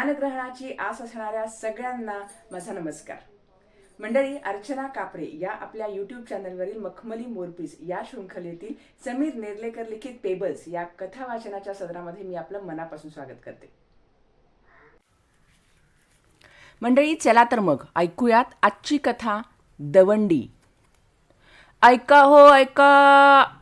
ज्ञानग्रहणाची आस असणाऱ्या सगळ्यांना माझा नमस्कार. मंडळी अर्चना कापरे या आपल्या युट्यूब चॅनलवरील मखमली मोरपीस या शृंखलेतील समीर नेर्लेकर लिखित पेबल्स या कथा वाचनाच्या सदरामध्ये मी आपलं मनापासून स्वागत करते. मंडळी चला तर मग ऐकूयात आजची कथा दवंडी. ऐका हो ऐका!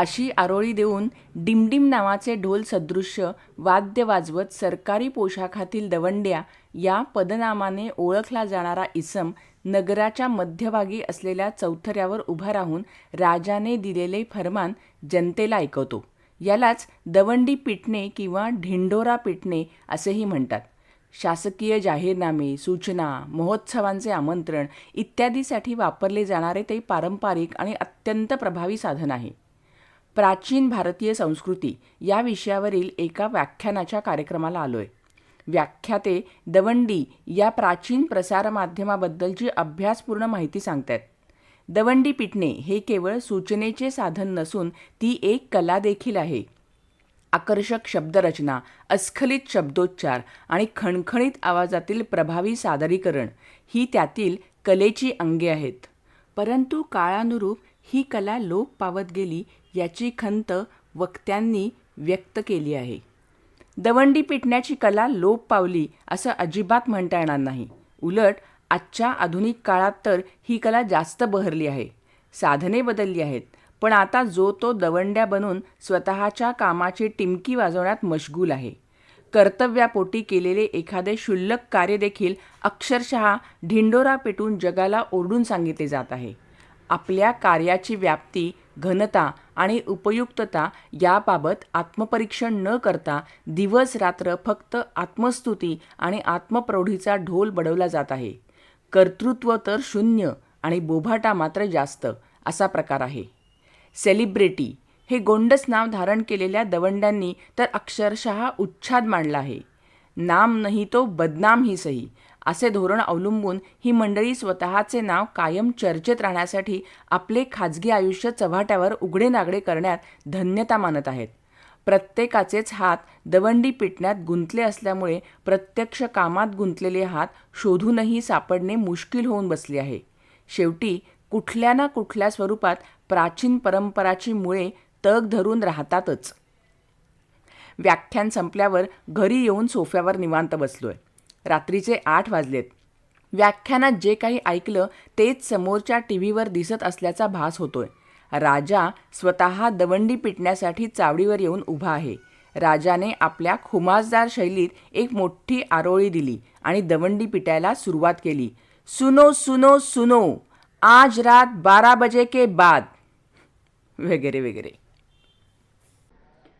अशी आरोळी देऊन डिमडिम नावाचे ढोल सदृश्य वाद्य वाजवत सरकारी पोशाखातील दवंड्या या पदनामाने ओळखला जाणारा इसम नगराच्या मध्यभागी असलेल्या चौथऱ्यावर उभा राहून राजाने दिलेले फरमान जनतेला ऐकवतो. यालाच दवंडी पिटणे किंवा ढिंडोरा पिटणे असेही म्हणतात. शासकीय जाहीरनामे सूचना महोत्सवांचे आमंत्रण इत्यादीसाठी वापरले जाणारे ते पारंपरिक आणि अत्यंत प्रभावी साधन आहे. प्राचीन भारतीय संस्कृती या विषयावरील एका व्याख्यानाच्या कार्यक्रमाला आलोय. व्याख्याते दवंडी या प्राचीन प्रसारमाध्यमाबद्दलची अभ्यासपूर्ण माहिती सांगतात दवंडी पिटणे हे केवळ सूचनेचे साधन नसून ती एक कला देखील आहे. आकर्षक शब्दरचना अस्खलित शब्दोच्चार आणि खणखणीत आवाजातील प्रभावी सादरीकरण ही त्यातील कलेची अंगे आहेत. परंतु काळानुरूप ही कला लोप पावत गेली याची खंत वक्त्यांनी व्यक्त केली आहे. दवंडी पिटण्याची कला लोप पावली असं अजिबात म्हणता येणार नाही. उलट आजच्या आधुनिक काळात तर ही कला जास्त बहरली आहे. साधने बदलली आहेत पण आता जो तो दवंड्या बनून स्वतःच्या कामाची टिमकी वाजवण्यात मशगूल आहे. कर्तव्यापोटी केलेले एखादे क्षुल्लक कार्य देखील अक्षरशः ढिंडोरा पेटून जगाला ओरडून सांगितले जात आहे. आपल्या कार्याची व्याप्ती घनता आणि उपयुक्तता याबाबत आत्मपरीक्षण न करता दिवस रात्र फक्त आत्मस्तुती आणि आत्मप्रौढीचा ढोल बडवला जात आहे. कर्तृत्व तर शून्य आणि बोभाटा मात्र जास्त असा प्रकार आहे. सेलिब्रिटी हे गोंडस नाव धारण केलेल्या दवंड्यांनी तर अक्षरशः उच्छाद मांडला आहे. नाम नाही तो बदनाम ही सही असे धोरण अवलंबून ही मंडळी स्वतःचे नाव कायम चर्चेत राहण्यासाठी आपले खाजगी आयुष्य चव्हाट्यावर उघडे नागडे करण्यात धन्यता मानत आहेत. प्रत्येकाचेच हात दवंडी पिटण्यात गुंतले असल्यामुळे प्रत्यक्ष कामात गुंतलेले हात शोधूनही सापडणे मुश्किल होऊन बसले आहे. शेवटी कुठल्या ना कुठल्या स्वरूपात प्राचीन परंपराची मुळे तग धरून राहतातच. व्याख्यान संपल्यावर घरी येऊन सोफ्यावर निवांत बसलोय. रात्रीचे आठ वाजलेत. व्याख्यानात जे काही ऐकलं तेच समोरच्या टी व्हीवर दिसत असल्याचा भास होतोय. राजा स्वतः दवंडी पिटण्यासाठी चावडीवर येऊन उभा आहे. राजाने आपल्या खुमासदार शैलीत एक मोठी आरोळी दिली आणि दवंडी पिटायला सुरुवात केली. सुनो सुनो सुनो! आज रात बारा बजे के बाद! वगैरे वगैरे.